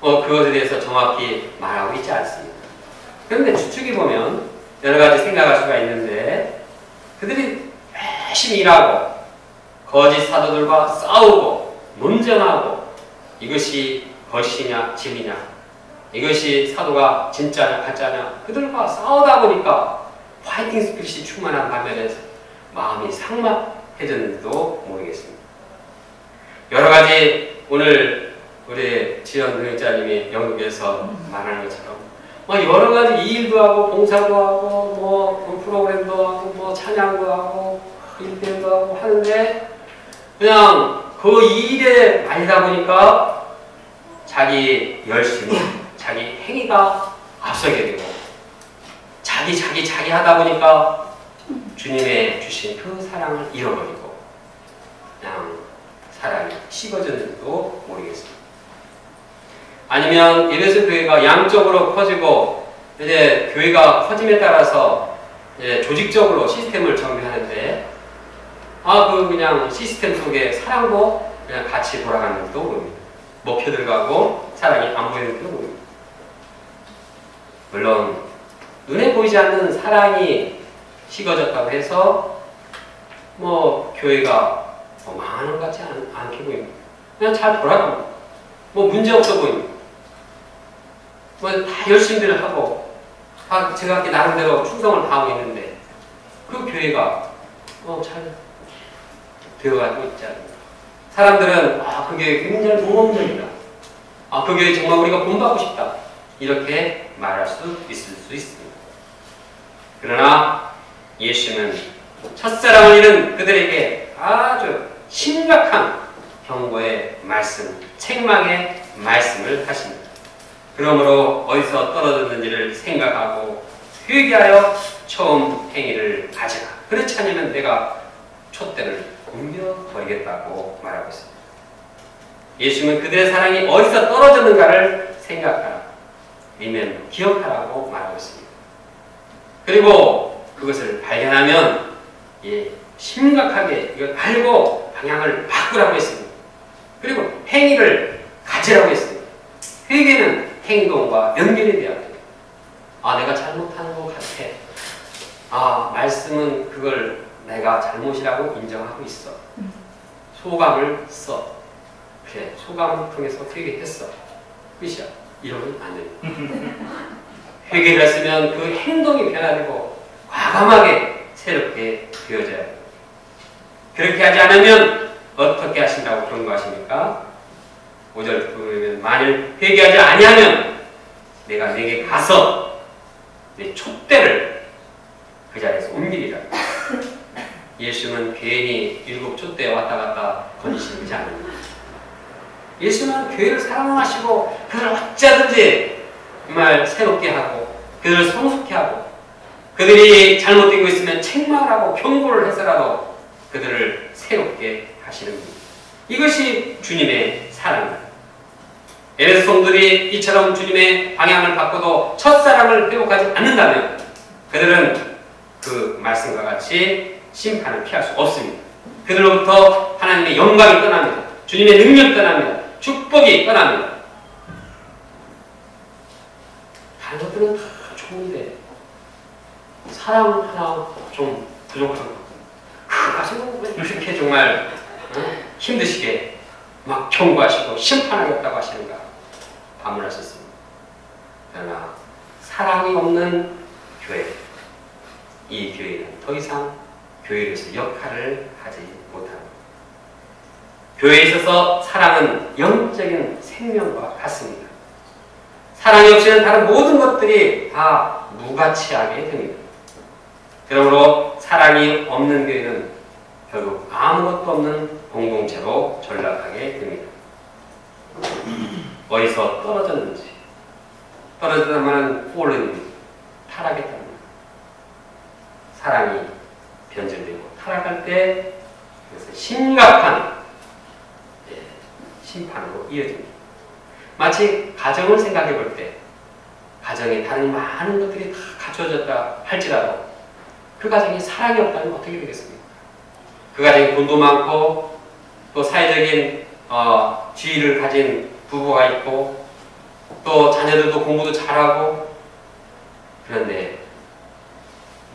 어, 그것에 대해서 정확히 말하고 있지 않습니다. 그런데 추측해 보면 여러 가지 생각할 수가 있는데 그들이 열심히 일하고 거짓 사도들과 싸우고 논쟁하고 이것이 거짓이냐 진리냐 이것이 사도가 진짜냐 가짜냐 그들과 싸우다 보니까 파이팅 스피릿이 충만한 반면에 마음이 상막해졌는지도 모르겠습니다. 여러 가지 오늘 우리 지연 능력자님이 영국에서 말하는 것처럼 뭐 여러 가지 일도 하고 봉사도 하고 뭐 프로그램도 하고 뭐 찬양도 하고 일대도 하고 하는데 그냥 그 일에 말이다 보니까 자기 열심, 자기 행위가 앞서게 되고 자기 자기 자기 하다 보니까 주님의 주신 그 사랑을 잃어버리고 그냥 사랑이 식어졌는지도 모르겠습니다. 아니면 예배소 교회가 양적으로 커지고 이제 교회가 커짐에 따라서 이제 조직적으로 시스템을 정비하는데 아 그 그냥 시스템 속에 사랑도 그냥 같이 돌아가는지도 모릅니다. 먹혀 들어가고 사랑이 안 보이는지도 모릅니다. 물론 눈에 보이지 않는 사랑이 식어졌다고 해서 뭐 교회가 뭐 망하는 것 같지 않, 않게 보입니다. 그냥 잘 돌아갑니다. 뭐 문제 없어 보입니다. 뭐 다 열심히들 하고 다 제가 나름대로 충성을 다하고 있는데 그 교회가 어, 잘 되어가고 있지 않습니다. 사람들은 아, 그 교회 굉장히 모범적이다. 아, 그 교회 정말 우리가 본받고 싶다. 이렇게 말할 수 있을 수 있습니다. 그러나 예수는 첫사랑을 잃은 그들에게 아주 심각한 경고의 말씀, 책망의 말씀을 하십니다. 그러므로 어디서 떨어졌는지를 생각하고 회개하여 처음 행위를 가져라. 그렇지 않으면 내가 촛대를 옮겨버리겠다고 말하고 있습니다. 예수는 그들의 사랑이 어디서 떨어졌는가를 생각하라. 리멤 기억하라고 말하고 있습니다. 그리고 그것을 발견하면 예, 심각하게 이걸 알고 방향을 바꾸라고 했습니다. 그리고 행위를 가지라고 했습니다. 회개는 행동과 연결이 되어야 돼요. 아, 내가 잘못한 것 같아. 아, 말씀은 그걸 내가 잘못이라고 인정하고 있어. 소감을 써. 그래, 소감을 통해서 회개했어. 끝이야. 이러면 안 됩니다. 회개를 했으면 그 행동이 변화되고 과감하게 새롭게 되어져야 돼요. 그렇게 하지 않으면 어떻게 하신다고 경고하십니까? 5절 보면 만일 회개하지 아니하면 내가 내게 가서 내 촛대를 그 자리에서 옮기리라. 예수는 괜히 일곱 촛대 왔다 갔다 거니시지 않습니다. 예수는 교회를 사랑하시고 그들을 어쩌든지 정말 새롭게 하고 그들을 성숙해 하고 그들이 잘못되고 있으면 책망하고 경고를 해서라도 그들을 새롭게 하시는 분. 이것이 주님의 사랑입니다. 에베소 성들이 이처럼 주님의 방향을 바꿔도 첫사랑을 회복하지 않는다면 그들은 그 말씀과 같이 심판을 피할 수 없습니다. 그들로부터 하나님의 영광이 떠납니다. 주님의 능력이 떠납니다. 축복이 떠납니다. 다른 것들은 다 좋은데 사랑 하나 좀 부족한 것. 그거 가지고 이렇게 정말 어? 힘드시게 막 경고하시고 심판하겠다고 하시는가 반문하셨습니다. 그러나 사랑이 없는 교회, 이 교회는 더 이상 교회로서 역할을 하지 못합니다. 교회에 있어서 사랑은 영적인 생명과 같습니다. 사랑이 없이는 다른 모든 것들이 다 무가치하게 됩니다. 그러므로 사랑이 없는 교회는 결국 아무것도 없는 공동체로 전락하게 됩니다. 어디서 떨어졌는지 떨어졌다면 폴른 타락했답니다. 사랑이 변질되고 타락할 때 그것은 심각한 예, 심판으로 이어집니다. 마치 가정을 생각해 볼 때 가정에 다른 많은 것들이 다 갖춰졌다 할지라도 그 가정에 사랑이 없다면 어떻게 되겠습니까? 그 가정에 돈도 많고 또 사회적인 어, 지위를 가진 부부가 있고 또 자녀들도 공부도 잘하고 그런데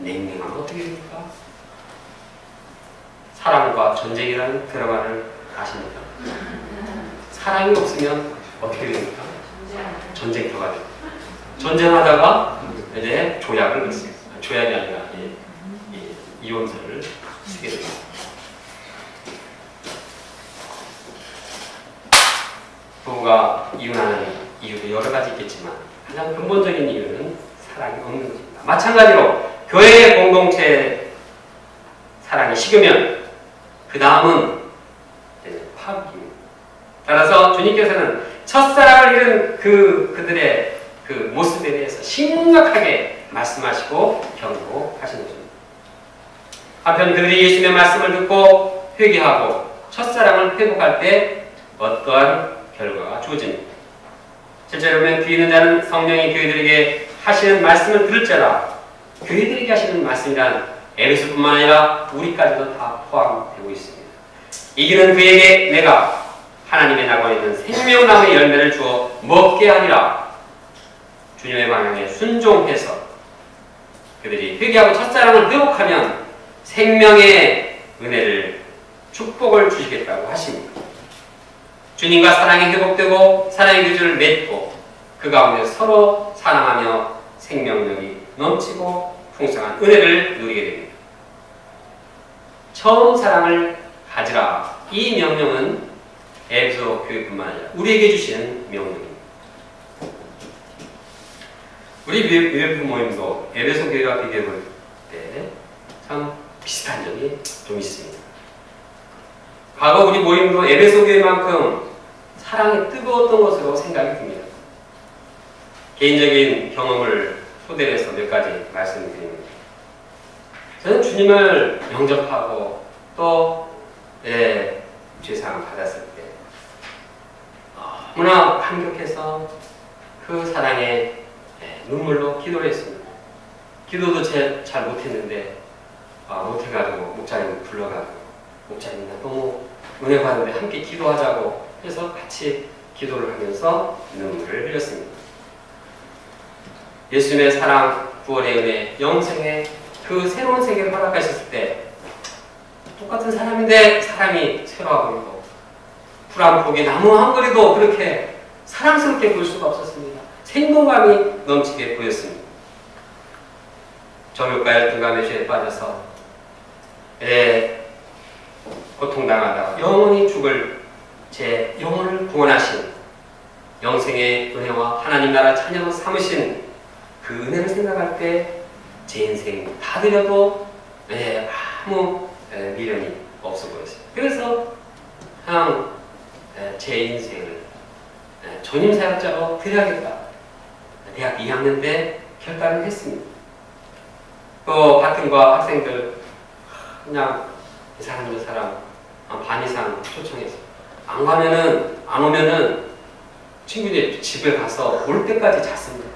냉랭하면 어떻게 됩니까? 사랑과 전쟁이라는 드라마를 아십니까? 사랑이 없으면 어떻게 됩니까? 전쟁터가 돼요. 전쟁하다가 이제 조약을 맺습니다. 조약이 아니라 예, 예, 이혼서를 쓰게 됩니다. 부부가 이혼하는 이유도 여러 가지 있겠지만 가장 근본적인 이유는 사랑이 없는 것입니다. 마찬가지로 교회 공동체 사랑이 식으면 그 다음은 파국입니다. 따라서 주님께서는 첫사랑을 잃은 그 그들의 그 모습에 대해서 심각하게 말씀하시고 경고하시는 것입니다. 한편 그들이 예수님의 말씀을 듣고 회개하고 첫사랑을 회복할 때 어떠한 결과가 주어집니다. 실제로 보면 귀 있는 자는 성령이 교회들에게 하시는 말씀을 들을지라 교회들에게 하시는 말씀이란 에베소뿐만 아니라 우리까지도 다 포함되고 있습니다. 이기는 그에게 내가 하나님의 나고 있는 생명나무의 열매를 주어 먹게 하리라. 주님의 방향에 순종해서 그들이 회개하고 첫사랑을 회복하면 생명의 은혜를 축복을 주시겠다고 하십니다. 주님과 사랑이 회복되고 사랑의 교주를 맺고 그 가운데 서로 사랑하며 생명력이 넘치고 풍성한 은혜를 누리게 됩니다. 처음 사랑을 가지라. 이 명령은 에베소 교회뿐만 아니라 우리에게 주시는 명령입니다. 우리 UF 모임도 에베소 교회와 비교해 볼 때 참 비슷한 점이 좀 있습니다. 과거 우리 모임도 에베소 교회만큼 사랑이 뜨거웠던 것으로 생각이 듭니다. 개인적인 경험을 토대로 해서 몇 가지 말씀드립니다. 저는 주님을 영접하고 또 예, 죄상 받았을 때 너무나 감격해서 그 사랑에 예, 눈물로 기도를 했습니다. 기도도 제, 잘 못했는데 아, 못해가지고 목사님 불러가지고 목사님 나 너무 은혜 받는데 함께 기도하자고 해서 같이 기도를 하면서 눈물을 흘렸습니다. 예수님의 사랑, 구원의 은혜, 영생의 그 새로운 세계를 허락하셨을 때 똑같은 사람인데 사랑이 새로워 보이고 폭이 나무 한 그리도 그렇게 사랑스럽게 볼 수가 없었습니다. 생동감이 넘치게 보였습니다. 정욕과 열등감의 죄에 빠져서 예, 고통당하다가 영원히 죽을 제 영혼을 구원하신 영생의 은혜와 하나님 나라 찬양을 삼으신 그 은혜를 생각할 때 제 인생 다 드려도 예, 아무 예, 미련이 없어 보였어요. 그래서 그냥 예, 제 인생을 예, 전임 사역자로 드려야겠다. 대학 2학년 때 결단을 했습니다. 또 같은 과 학생들 그냥 이 사람 저 사람 반 이상 초청해서 안 가면은 안 오면은 친구들 집에 가서 올 때까지 잤습니다.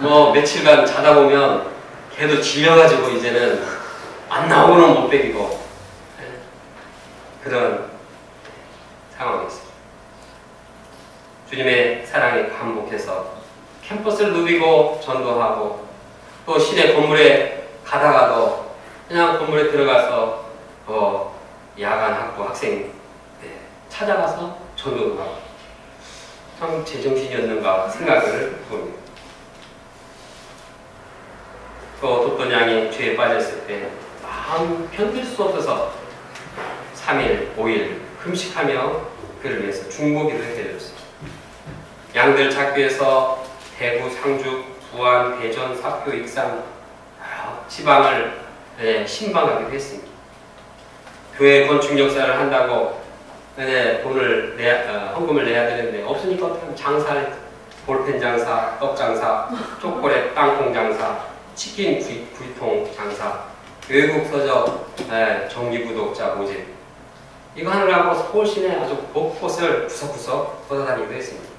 뭐 며칠간 자다 보면 걔도 질려가지고 이제는 안 나오고는 못 베기고 그런 상황이었습니다. 주님의 사랑에 감복해서 캠퍼스를 누비고 전도하고 또 시내 건물에 가다가도 그냥 건물에 들어가서 어, 야간 학부 학생 네, 찾아가서 전도도 하고 참 제정신이었는가 생각을 봅니다. 또 독던 양이 죄에 빠졌을 때 마음 견딜 수 없어서 3일, 5일 금식하며 그를 위해서 중보기를 해드렸습니다. 양들 찾기 위해서 대구, 상주, 부안, 대전, 사표, 익산 지방을 네, 신방하기도 했습니다. 교회 건축 역사를 한다고 네, 돈을 내야, 어, 헌금을 내야 되는데 없으니까 어떻게 장사, 볼펜 장사, 떡 장사, 초콜릿, 땅콩 장사, 치킨 구이, 구이통 장사, 외국 서적 네, 정기 구독자 모집 이거 하느라고 서울 시내 아주 곳곳을 구석구석 돌아다니기도 했습니다.